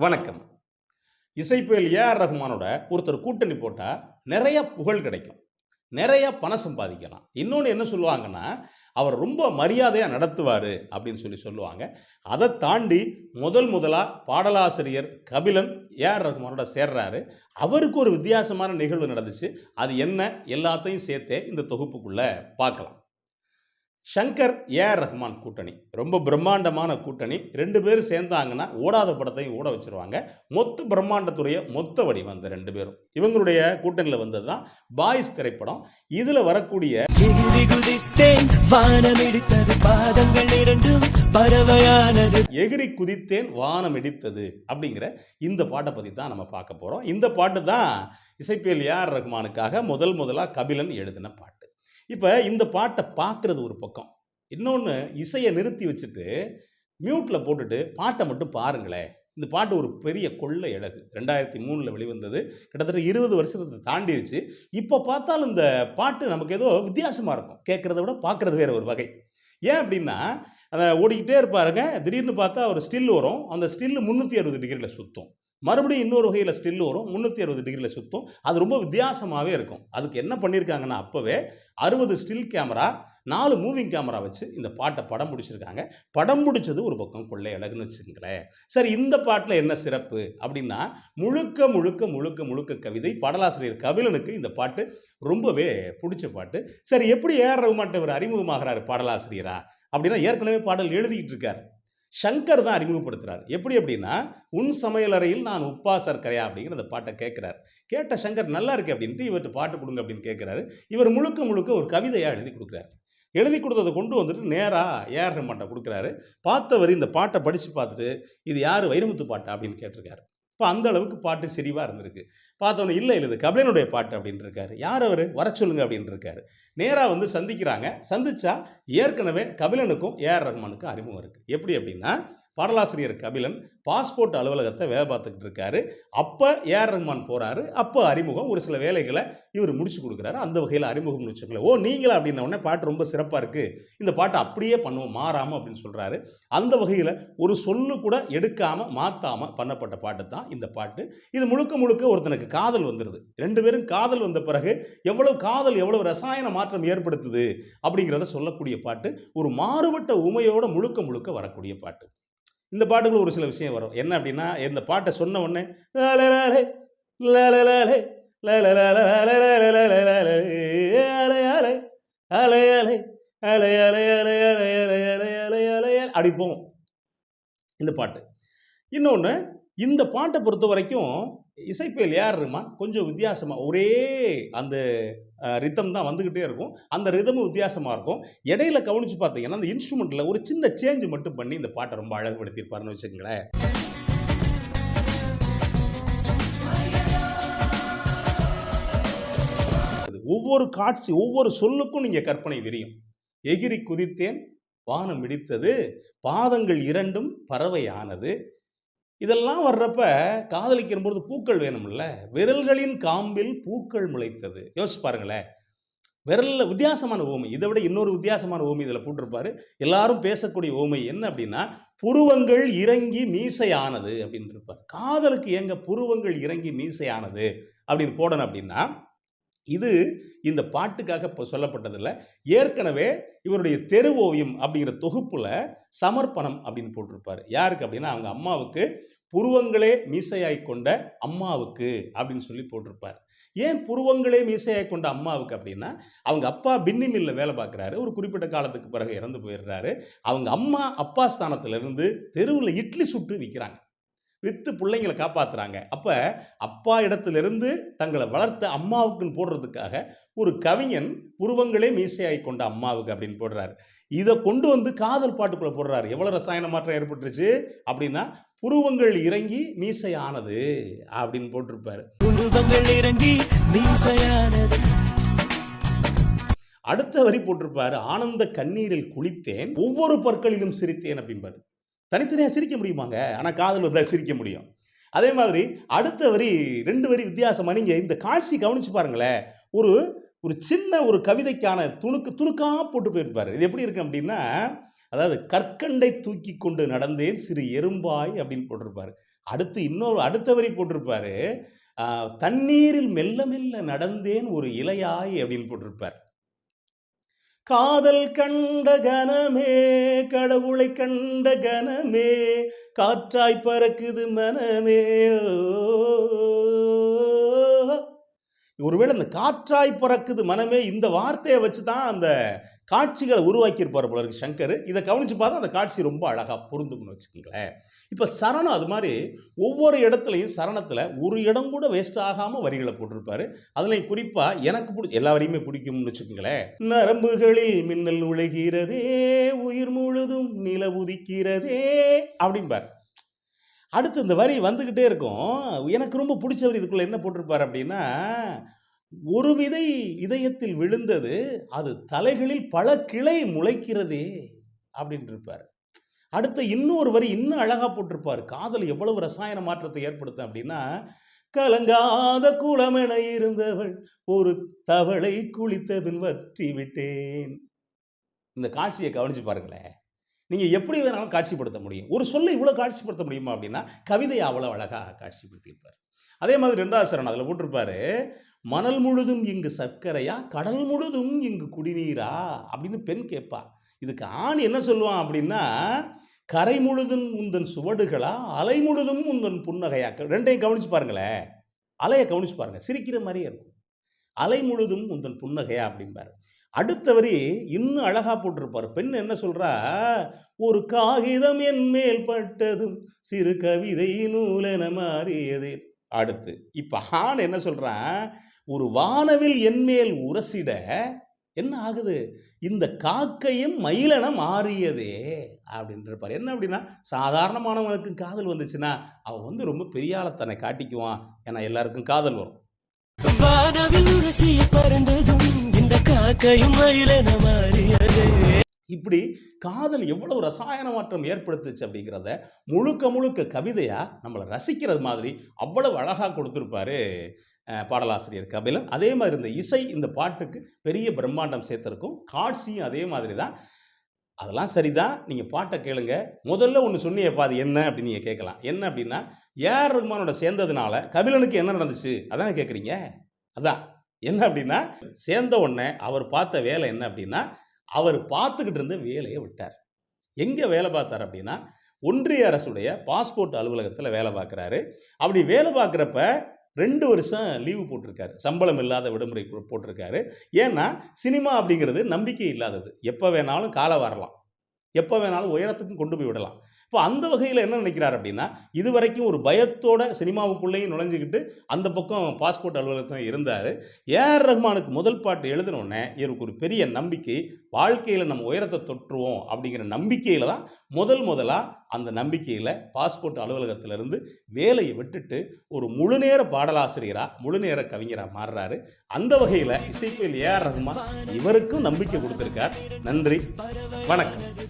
வணக்கம். இசைப்புயல் ஏஆர் ரஹ்மானோட ஒருத்தர் கூட்டணி போட்டால் நிறைய புகழ் கிடைக்கும். நிறைய பணம் சம்பாதிக்கலாம். இன்னொன்று என்ன சொல்லுவாங்கன்னா அவர் ரொம்ப மரியாதையாக நடத்துவார் அப்படின்னு சொல்லி சொல்லுவாங்க. அதை தாண்டி முதல் முதலாக பாடலாசிரியர் கபிலன் ஏஆர் ரகுமானோட சேர்றாரு. அவருக்கு ஒரு வித்தியாசமான நிகழ்வு நடந்துச்சு. அது என்ன? எல்லாத்தையும் சேர்த்தே இந்த தொகுப்புக்குள்ளே பார்க்கலாம். ஷங்கர் ஏஆர் ரஹ்மான் கூட்டணி. ரொம்ப பிரம்மாண்டமான கூட்டணி. ரெண்டு பேரும் சேர்ந்தாங்கன்னா ஓடாத படத்தையும் ஓட வச்சிருவாங்க. மொத்த பிரம்மாண்டத்துடைய மொத்த வடிவம் அந்த ரெண்டு பேரும். இவங்களுடைய கூட்டணியில் வந்தது தான் பாய்ஸ் திரைப்படம். இதில் வரக்கூடிய எகிரி குதித்தேன் வானம் இடித்தது அப்படிங்கிற இந்த பாட்டை பற்றி தான் நம்ம பார்க்க போகிறோம் இந்த பாட்டு தான் இசைப்பியல் ஏஆர் ரஹ்மானுக்காக முதல் முதலாக கபிலன் எழுதின பாட்டு. இப்போ இந்த பாட்டை பார்க்குறது ஒரு பக்கம். இன்னொன்று இசையை நிறுத்தி வச்சுட்டு மியூட்டில் போட்டுட்டு பாட்டை மட்டும் பாருங்களேன். இந்த பாட்டு ஒரு பெரிய கொள்ளை இழகு ரெண்டாயிரத்தி மூணில் வெளிவந்தது. கிட்டத்தட்ட இருபது வருஷத்தை தாண்டிடுச்சு இப்போ பார்த்தாலும் இந்த பாட்டு நமக்கு ஏதோ வித்தியாசமாக இருக்கும். கேட்குறத விட பார்க்குறது வேற ஒரு வகை. ஏன் அப்படின்னா அதை ஓடிக்கிட்டே இருப்பாருங்க. திடீர்னு பார்த்தா ஒரு ஸ்டில் வரும். அந்த ஸ்டில் முந்நூற்றி அறுபது டிகிரியில் சுற்றும் மறுபடியும் இன்னொரு வகையில் ஸ்டில் வரும். முந்நூற்றி அறுபது டிகிரியில் சுற்றும் அது ரொம்ப வித்தியாசமாகவே இருக்கும். அதுக்கு என்ன பண்ணியிருக்காங்கன்னா அப்போவே அறுபது ஸ்டில் கேமரா நாலு மூவிங் கேமரா வச்சு இந்த பாட்டை படம் பிடிச்சிருக்காங்க. படம் பிடிச்சது ஒரு பக்கம் கொள்ளை அழகுன்னு வச்சுங்களேன் சரி இந்த பாட்டில் என்ன சிறப்பு அப்படின்னா முழுக்க முழுக்க முழுக்க முழுக்க கவிதை பாடலாசிரியர் கபிலனுக்கு இந்த பாட்டு ரொம்பவே பிடிச்ச பாட்டு. சரி எப்படி ஏஆர் ரகுமான்ட்ட இவர் அறிமுகமாகிறாரு பாடலாசிரியரா? அப்படின்னா ஏற்கனவே பாடல் எழுதிக்கிட்டு இருக்கார். சங்கர் தான் அறிமுகப்படுத்துகிறார் எப்படி அப்படின்னா உன் சமையலறையில் நான் உப்பா சர்க்கரையா? அப்படிங்கிற அந்த பாட்டை கேட்குறாரு. கேட்ட சங்கர் நல்லா இருக்கு அப்படின்ட்டு இவர்கிட்ட பாட்டு கொடுங்க அப்படின்னு கேட்குறாரு. இவர் முழுக்க முழுக்க ஒரு கவிதையாக எழுதி கொடுக்குறாரு. எழுதி கொடுத்ததை கொண்டு வந்துட்டு நேராக ஏஆர் ரஹ்மான்ட்ட கொடுக்குறாரு. பார்த்தவர் இந்த பாட்டை படித்து பார்த்துட்டு இது யார்? வைரமுத்து பாட்டா? அப்படின்னு கேட்டிருக்காரு. இப்போ அந்த அளவுக்கு பாட்டு செறிவாக இருந்திருக்கு. பார்த்தோன்னே இல்லை இல்லை இது கபிலனுடைய பாட்டு அப்படின்னு இருக்காரு யார் அவர்? வர சொல்லுங்க அப்படின்னு இருக்காரு நேராக வந்து சந்திக்கிறாங்க. சந்திச்சா ஏற்கனவே கபிலனுக்கும் ஏஆர் ரஹ்மானுக்கும் அறிமுகம் இருக்குது எப்படி அப்படின்னா பாடலாசிரியர் கபிலன் பாஸ்போர்ட் அலுவலகத்தை வேலை பார்த்துக்கிட்டு இருக்காரு. அப்போ ஏஆர் ரஹ்மான் போகிறாரு அப்போ அறிமுகம் ஒரு சில வேலைகளை இவர் முடிச்சு கொடுக்குறாரு. அந்த வகையில் அறிமுகம்னு வச்சுக்கல ஓ நீங்களா அப்படின்ன உடனே பாட்டு ரொம்ப சிறப்பாக இருக்குது இந்த பாட்டை அப்படியே பண்ணுவோம் மாறாமல் அப்படின்னு சொல்கிறாரு அந்த வகையில் ஒரு சொல்லு கூட எடுக்காமல் மாற்றாமல் பண்ணப்பட்ட பாட்டு தான் இந்த பாட்டு. இது முழுக்க முழுக்க ஒருத்தனுக்கு காதல் வந்துடுது ரெண்டு பேரும் காதல் வந்த பிறகு எவ்வளவு காதல் எவ்வளவு ரசாயன மாற்றம் ஏற்படுத்துது அப்படிங்கிறத சொல்லக்கூடிய பாட்டு. ஒரு மாறுபட்ட உமையோட முழுக்க முழுக்க வரக்கூடிய பாட்டு. இந்த பாட்டுக்குள்ள ஒரு சில விஷயம் வரும். என்ன அப்படின்னா இந்த பாட்டை சொன்ன உடனே அடிப்போம் இந்த பாட்டு. இன்னொன்று இந்த பாட்டை பொறுத்த வரைக்கும் இசைப்பியல் ஏஆர் கொஞ்சம் வித்தியாசமாக ஒரே அந்த ரித்தம் தான் வந்துக்கிட்டே இருக்கும். அந்த ரிதமும் வித்தியாசமாக இருக்கும். இடையில கவனித்து பார்த்தீங்கன்னா அந்த இன்ஸ்ட்ருமெண்ட்டில் ஒரு சின்ன சேஞ்ச் மட்டும் பண்ணி இந்த பாட்டை ரொம்ப அழகுபடுத்தியிருப்பாருன்னு வச்சுக்கங்களேன். ஒவ்வொரு காட்சி ஒவ்வொரு சொல்லுக்கும் நீங்கள் கற்பனை விரியும். எகிரி குதித்தேன் வானம் இடித்தது பாதங்கள் இரண்டும் பறவையானது இதெல்லாம் வர்றப்ப காதலிக்கிற பொழுது பூக்கள் வேணும்ல. விரல்களின் காம்பில் பூக்கள் முளைத்தது. யோசிச்சு பாருங்களேன். விரலில் வித்தியாசமான ஓமை. இதை விட இன்னொரு வித்தியாசமான ஓமை இதில் போட்டிருப்பாரு. எல்லாரும் பேசக்கூடிய ஓமை என்ன அப்படின்னா புருவங்கள் இறங்கி மீசையானது அப்படின்னு இருப்பார். காதலுக்கு எங்க புருவங்கள் இறங்கி மீசையானது அப்படின்னு போடணும் அப்படின்னா இது இந்த பாட்டுக்காக இப்போ சொல்லப்பட்டதில்ல. ஏற்கனவே இவருடைய தெரு ஓவியம் அப்படிங்கிற தொகுப்பில் சமர்ப்பணம் அப்படின்னு போட்டிருப்பார். யாருக்கு அப்படின்னா அவங்க அம்மாவுக்கு புருவங்களே மீசையாய் கொண்ட அம்மாவுக்கு அப்படின்னு சொல்லி போட்டிருப்பார். ஏன் புருவங்களே மீசையாய் கொண்ட அம்மாவுக்கு அப்படின்னா அவங்க அப்பா பின்னி மில்ல வேலை பார்க்குறாரு. ஒரு குறிப்பிட்ட காலத்துக்கு பிறகு இறந்து போயிடுறாரு. அவங்க அம்மா அப்பா ஸ்தானத்திலிருந்து தெருவில் இட்லி சுட்டு விற்கிறாங்க வித்து பிள்ளைங்களை காப்பாத்துறாங்க. அப்ப அப்பா இடத்திலிருந்து தங்களை வளர்த்த அம்மாவுக்குன்னு போடுறதுக்காக ஒரு கவிஞன் புருவங்களே மீசையாய் கொண்ட அம்மாவுக்கு அப்படின்னு போடுறாரு. இதை கொண்டு வந்து காதல் பாட்டுக்குள்ள போடுறாரு. எவ்வளவு ரசாயன மாற்றம் ஏற்பட்டுருச்சு அப்படின்னா புருவங்கள் இறங்கி மீசையானது அப்படின்னு போட்டிருப்பாரு. உருவங்கள் இறங்கி மீசையானது. அடுத்த வரி போட்டிருப்பாரு ஆனந்த கண்ணீரில் குளித்தேன் ஒவ்வொரு பற்களிலும் சிரித்தேன் அப்படிம்பாரு. தனித்தனியாக சிரிக்க முடியுமாங்க? ஆனால் காதல் வந்தால் சிரிக்க முடியும். அதே மாதிரி அடுத்த வரி ரெண்டு வரி வித்தியாசமாக நீங்கள் இந்த காட்சி கவனிச்சு பாருங்களேன். ஒரு ஒரு சின்ன ஒரு கவிதைக்கான துணுக்கு துணுக்காக போட்டு போயிருப்பாரு. இது எப்படி இருக்கு அப்படின்னா அதாவது கற்கண்டை தூக்கி கொண்டு நடந்தேன் சிறு எறும்பாய் அப்படின்னு போட்டிருப்பார். அடுத்து இன்னொரு அடுத்த வரி போட்டிருப்பாரு. தண்ணீரில் மெல்ல மெல்ல நடந்தேன் ஒரு இலையாய் அப்படின்னு போட்டிருப்பார். காதல் கண்ட கனமே கடவுளை கண்ட கனமே காற்றாய் பறக்குது மனமே ஓ. ஒருவேளை இந்த காற்றாய் பறக்குது மனமே இந்த வார்த்தையை வச்சு தான் அந்த காட்சிகளை உருவாக்கியிருப்பார் போல இருக்கு சங்கர். இதை கவனிச்சு பார்த்தா அந்த காட்சி ரொம்ப அழகாக பொருந்தும்னு வச்சுக்கோங்களேன். இப்போ சரணம் அது மாதிரி ஒவ்வொரு இடத்துலையும் சரணத்தில் ஒரு இடம் கூட வேஸ்ட் ஆகாமல் வரிகளை போட்டிருப்பாரு. அதுலேயும் குறிப்பாக எனக்கு பிடி எல்லா வரையுமே பிடிக்கும்னு வச்சுக்கோங்களேன். நரம்புகளில் மின்னல் உழைகிறதே உயிர் முழுதும் நில உதிக்கிறதே அப்படிம்பார். அடுத்து இந்த வரி வந்துக்கிட்டே இருக்கும். எனக்கு ரொம்ப பிடிச்சவர் இதுக்குள்ளே என்ன போட்டிருப்பார் அப்படின்னா ஒரு விதை இதயத்தில் விழுந்தது அது தலைகளில் பல கிளை முளைக்கிறதே அப்படின்ட்டு இருப்பார். அடுத்த இன்னொரு வரி இன்னும் அழகாக போட்டிருப்பார். காதல் எவ்வளவு ரசாயன மாற்றத்தை ஏற்படுத்தும் அப்படின்னா கலங்காத குளமென இருந்தவள் ஒரு தவளை குளித்தபின் வற்றி விட்டேன் இந்த காட்சியை கவனிச்சு பாருங்களேன். நீங்கள் எப்படி வேணாலும் காட்சிப்படுத்த முடியும். ஒரு சொல்லை இவ்வளோ காட்சிப்படுத்த முடியுமா அப்படின்னா கவிதையை அவ்வளோ அழகாக காட்சிப்படுத்தியிருப்பார். அதே மாதிரி ரெண்டாவது சரணம் அதில் போட்டிருப்பாரு மணல் முழுதும் இங்கு சர்க்கரையா கடல் முழுதும் இங்கு குடிநீரா? அப்படின்னு பெண் கேட்பா. இதுக்கு ஆண் என்ன சொல்லுவான் அப்படின்னா கரை முழுதும் உந்தன் சுவடுகளா அலை முழுதும் உந்தன் புன்னகையா? ரெண்டையும் கவனிச்சு பாருங்களேன். அலையை கவனிச்சு பாருங்க. சிரிக்கிற மாதிரியே இருக்கும். அலை முழுதும் உந்தன் புன்னகையா? அப்படிம்பாரு. அடுத்த வரி இன்னும் அழகா போட்டிருப்பார். பெண் என்ன சொல்றா? ஒரு காகிதம் என் மேல் பட்டதும் சிறு கவிதை நூலென மாறியது. அடுத்து இப்ப ஆண் என்ன சொல்றான் ஒரு வானவில் என் மேல் உரசிட என்ன ஆகுது? இந்த காக்கையும் மயிலென மாறியதே. அப்படின்றப்பார் என்ன அப்படின்னா சாதாரணமானவனுக்கு காதல் வந்துச்சுன்னா அவன் வந்து ரொம்ப பெரிய ஆளத்தனை தன்னை காட்டிக்குவான். ஏன்னா எல்லாருக்கும் காதல் வரும். வானவில் உரசிய பறந்ததும் இந்த மயிலென மாறியதே. இப்படி காதல் எவ்வளவு ரசாயன மாற்றம் ஏற்படுத்துச்சு அப்படிங்கிறத முழுக்க முழுக்க கவிதையா நம்மளை ரசிக்கிறது மாதிரி அவ்வளவு அழகா கொடுத்துருப்பாரு பாடலாசிரியர் கபிலன். அதே மாதிரி இந்த இசை இந்த பாட்டுக்கு பெரிய பிரம்மாண்டம் சேர்த்திருக்கும். காட்சியும் அதே மாதிரி தான். அதெல்லாம் சரிதான் நீங்கள் பாட்டை கேளுங்க. முதல்ல ஒன்று சொன்னியப்பா அது என்ன அப்படின்னு நீங்கள் கேட்கலாம். என்ன அப்படின்னா ஏஆர் ரஹ்மானோட சேர்ந்ததுனால கபிலனுக்கு என்ன நடந்துச்சு? அதானே கேட்குறீங்க அதான். என்ன அப்படின்னா சேர்ந்த உடனே அவர் பார்த்த வேலை என்ன அப்படின்னா அவர் பார்த்துக்கிட்டு இருந்த வேலையை விட்டார். எங்கே வேலை பார்த்தார் அப்படின்னா ஒன்றிய அரசுடைய பாஸ்போர்ட் அலுவலகத்தில் வேலை பார்க்குறாரு. அப்படி வேலை பார்க்குறப்ப ரெண்டு வருஷம் லீவு போட்டிருக்காரு. சம்பளம் இல்லாத விடுமுறை போட்டிருக்காரு. ஏன்னா சினிமா அப்படிங்கிறது நம்பிக்கை இல்லாதது. எப்போ வேணாலும் காலை வரலாம். எப்போ வேணாலும் உயரத்துக்கும் கொண்டு போய் விடலாம். இப்போ அந்த வகையில் என்ன நினைக்கிறார் அப்படின்னா இது வரைக்கும் ஒரு பயத்தோட சினிமாவுக்குள்ளேயும் நுழைஞ்சிக்கிட்டு அந்த பக்கம் பாஸ்போர்ட் அலுவலகத்தில் இருந்தார். ஏஆர் ரஹ்மானுக்கு முதல் பாட்டு எழுதினோடனே இவருக்கு ஒரு பெரிய நம்பிக்கை வாழ்க்கையில் நம்ம உயரத்தை தொற்றுவோம் அப்படிங்கிற நம்பிக்கையில் தான் முதல் முதலாக அந்த நம்பிக்கையில் பாஸ்போர்ட் அலுவலகத்திலிருந்து வேலையை விட்டுட்டு ஒரு முழுநேர பாடலாசிரியராக முழுநேர கவிஞராக மாறுறாரு. அந்த வகையில் இசைப்பில் ஏஆர் ரஹ்மான் இவருக்கும் நம்பிக்கை கொடுத்துருக்கார். நன்றி. வணக்கம்.